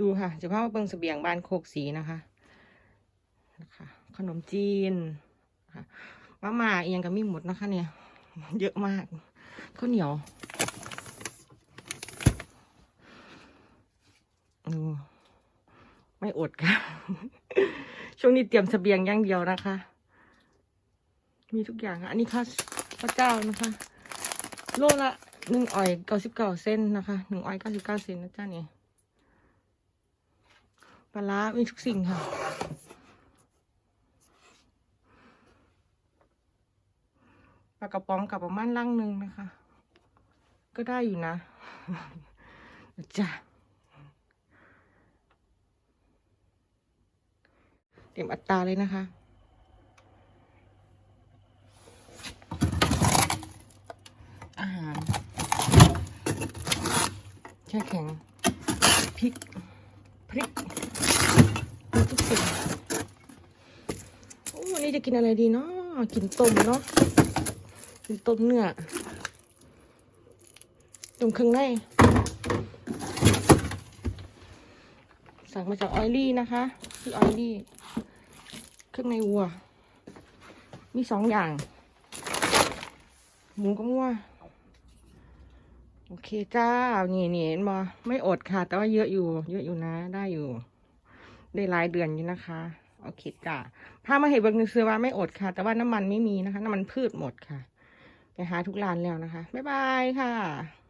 ดูค่ะจะพามาเบิ่งเสบียงบ้านโคกสีนะคะนะคะขนมจีนค่ะมาม่าเอียงกับมีหมดนะคะเนี่ย เยอะมากข้าวเหนียวดูไม่อดค่ะ ช่วงนี้เตรียมเสบียงอย่างเดียวนะคะ มีทุกอย่างค่ะ อันนี้ข้าวข้าวเจ้านะคะ โลละหนึ่งออยเก้าสิบเก้าเซนนะคะ หนึ่งออยเก้าสิบเก้าเซนนะจ้าเนี่ย ปลาร้ามีทุกสิ่งค่ะ ปลากระป๋องกับประมาณลังหนึ่งนะคะ ก็ได้อยู่นะจ้ะเตรียมอัตราเลยนะคะอาหารแช่แข็งพริกพริก ทุกสิ่งโอ้วันนี้จะกินอะไรดีเนาะกินต้มเนาะกินต้มเนื้อต้มเครื่องในสั่งมาจากออยลี่นะคะที่ออยลี่เครื่องในวัว มีสองอย่าง หมูกับวัวโอเคจ้า นี่นี่เห็นบอไม่อดค่ะ แต่ว่าเยอะอยู่ เยอะอยู่นะ ได้อยู่ ได้หลายเดือนอยู่นะคะโอเคจ้าพามาเห็นเบิงซื้อว่าไม่อดค่ะ แต่ว่าน้ำมันไม่มีนะคะ น้ำมันพืชหมดค่ะ ไปหาทุกร้านแล้วนะคะ บ๊ายบายค่ะ